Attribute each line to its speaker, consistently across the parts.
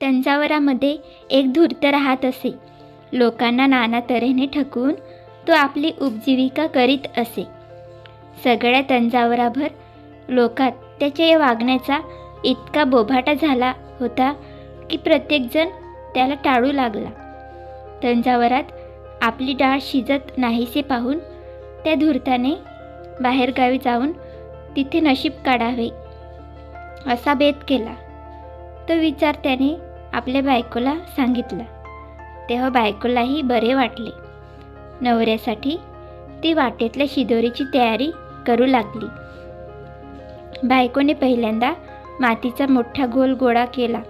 Speaker 1: तंजावरामध्ये एक धूर्त राहत असे. लोकांना नाना तऱ्हेने ठकवून तो आपली उपजीविका करीत असे. सगळ्या तंजावराभर लोकात त्याच्या या वागण्याचा इतका बोभाटा झाला होता की प्रत्येकजण त्याला टाळू लागला. तंजावरात आपली डाळ शिजत नाहीसे पाहून त्या धूर्ताने बाहेरगावी जाऊन तिथे नशीब काढावे असा बेत केला. तो विचार त्याने आपल्या बायकोला सांगितला. तेव्हा बायकोलाही बरे वाटले. नवऱ्यासाठी ती वाटेतल्या शिदोरीची तयारी करू लागली. बायकोने पहिल्यांदा मातीचा मोठा गोल गोळा केला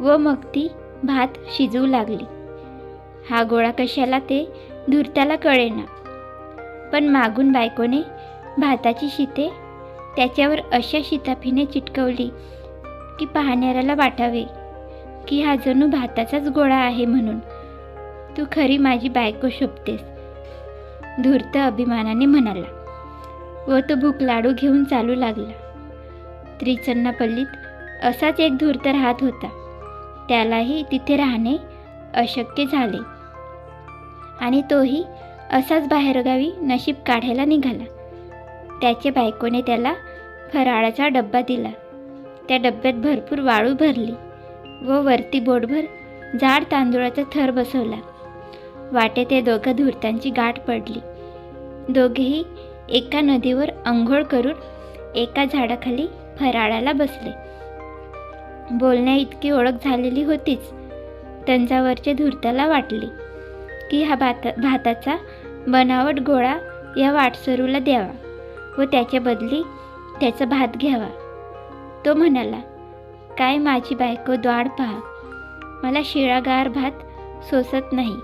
Speaker 1: व मग ती भात शिजवू लागली. हा गोळा कशाला ते धुरत्याला कळेना. पण मागून बायकोने भाताची शिते त्याच्यावर अशा शिताफीने चिटकवली की पाहणाऱ्याला वाटावे की हा जणू भाताचाच गोळा आहे म्हणून. तू खरी माझी बायको शोभतेस धूर्त अभिमानाने म्हणाला. व तो भूक लाडू घेऊन चालू लागला. त्रिचन्नापल्लीत असाच एक धूर्त राहत होता. त्यालाही तिथे राहणे अशक्य झाले. आणि तोही असाच बाहेरगावी नशीब काढायला निघाला. त्याचे बायकोने त्याला फराळाचा डब्बा दिला. त्या डब्यात भरपूर वाळू भरली व वरती बोटभर जाड तांदूळाचा थर बसवला. वाटे ते दोघं धूर्तांची गाठ पडली. दोघेही एका नदीवर अंघोळ करून एका झाडाखाली फराळाला बसले. बोलण्या इतकी ओळख झालेली होतीच तंजावरचे धूर्ताला वाटली की हा भात भाताचा बनावट गोळा या वाटसरूला द्यावा व त्याच्या बदली त्याचा भात घ्यावा. तो म्हणाला काय माझी बायको द्वाड पहा. मला शिळागार भात सोसत नाही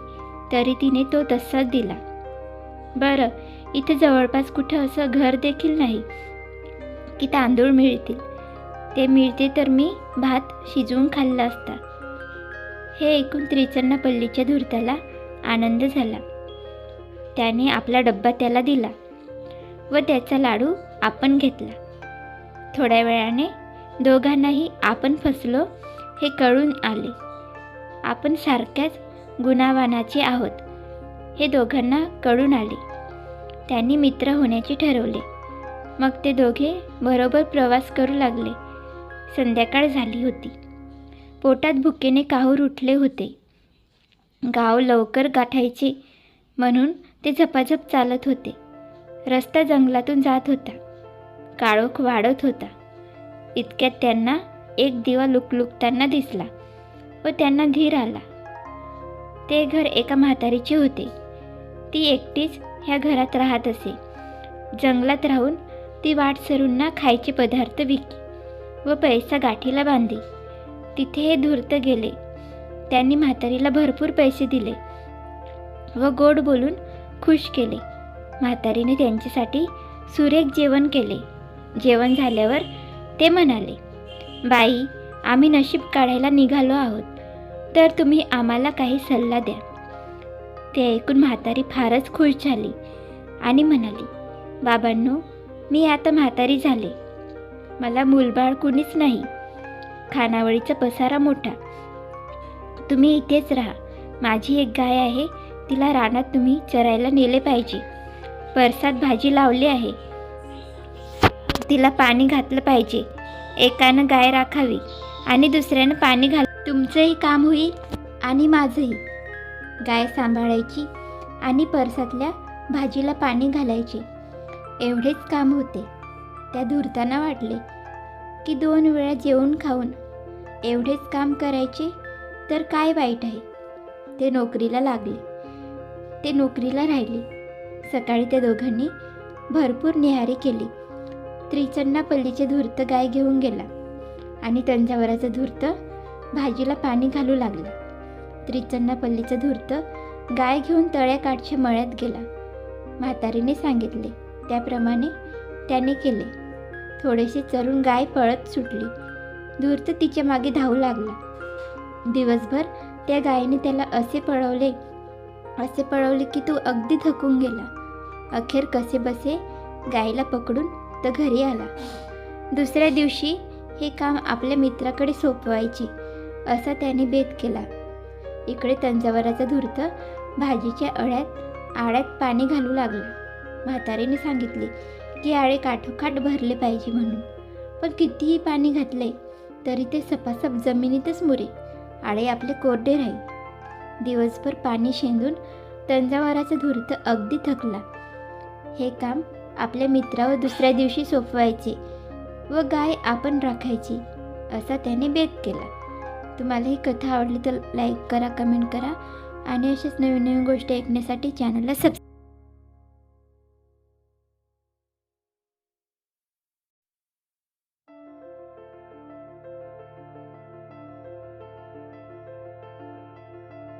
Speaker 1: तरी तिने तो तसाच दिला. बरं इथे जवळपास कुठं असं घर देखील नाही की तांदूळ मिळतील. ते मिळते तर मी भात शिजवून खाल्ला असता. हे ऐकून त्रिचन्नापल्लीच्या धुरताला आनंद झाला. त्याने आपला डब्बा त्याला दिला व त्याचा लाडू आपण घेतला. थोड्या वेळाने दोघांनाही आपण फसलो हे कळून आले. आपण सारख्याच गुणावानाचे आहोत हे दोघांना कळून आले. त्यांनी मित्र होण्याचे ठरवले. मग ते दोघे बरोबर प्रवास करू लागले. संध्याकाळ झाली होती. पोटात भुकेने काहूर उठले होते. गाव लवकर गाठायचे म्हणून ते झपाझप चालत होते. रस्ता जंगलातून जात होता. काळोख वाढत होता. इतक्यात त्यांना एक दिवा लुकलुकताना दिसला व त्यांना धीर आला. ते घर एका म्हातारीचे होते. ती एकटीच ह्या घरात राहत असे. जंगलात राहून ती वाटसरूंना खायचे पदार्थ विकी व पैसा गाठीला बांधी तिथे हे धूर्त गेले. त्यांनी म्हातारीला भरपूर पैसे दिले व गोड बोलून खुश केले. म्हातारीने त्यांच्यासाठी सुरेख जेवण केले. जेवण झाल्यावर ते म्हणाले बाई आम्ही नशीब काढायला निघालो आहोत. तर तुम्ही आम्हाला काही सल्ला द्या. ते ऐकून म्हातारी फारच खुश झाली आणि म्हणाली बाबांनो मी आता म्हातारी झाले. मला मूलबाळ कुणीच नाही. खानावळीचा पसारा मोठा. तुम्ही इथेच राहा. माझी एक गाय आहे तिला रानात तुम्ही चरायला नेले पाहिजे. परसात भाजी लावली आहे. तिला पाणी घातलं पाहिजे. एकानं गाय राखावी आणि दुसऱ्यानं पाणी घाल. तुमचंही काम होईल आणि माझंही. गाय सांभाळायची आणि परसातल्या भाजीला पाणी घालायचे. एवढेच काम होते. त्या धुरताना वाटले की दोन वेळा जेवून खाऊन एवढेच काम करायचे तर काय वाईट आहे? ते नोकरीला लागले. ते नोकरीला राहिले. सकाळी त्या दोघांनी भरपूर निहारी केली. त्रिचन्नापल्लीचे धूर्त गाय घेऊन गेला. आणि तंजावराचं धूर्त भाजीला पाणी घालू लागलं. त्रिचन्नापल्लीचं धूर्त गाय घेऊन तळ्याकाठच्या मळ्यात गेला. म्हातारीने सांगितले. त्याप्रमाणे त्याने केले. थोडेसे चरून गाय पळत सुटली. धूर्त तिच्यामागे धावू लागला. दिवसभर त्या गायीने त्याला असे पळवले असे पळवले की तो अगदी थकून गेला. अखेर कसे बसे गायीला पकडून तो घरी आला. दुसऱ्या दिवशी हे काम आपल्या मित्राकडे सोपवायचे असा त्याने बेत केला. इकडे तंजावराचा धूर्त भाजीच्या अळ्यात आळ्यात पाणी घालू लागला. म्हातारीने सांगितले की आळे काठोकाठ भरले पाहिजे म्हणून. पण कितीही पाणी घातले तरी ते सपासप जमिनीतच मुरे. आळे आपले कोरडे राहील. दिवसभर पाणी शेंदून तंजावराचा धूर्त अगदी थकला. हे काम आपल्या मित्रावर दुसऱ्या दिवशी सोपवायचे व गाय आपण राखायची असा त्याने बेत केला. तुम्हाला ही कथा आवडली तर लाईक करा कमेंट करा आणि अशाच नवीन नवीन गोष्टी ऐकण्यासाठी चॅनलला सबस्क्राईब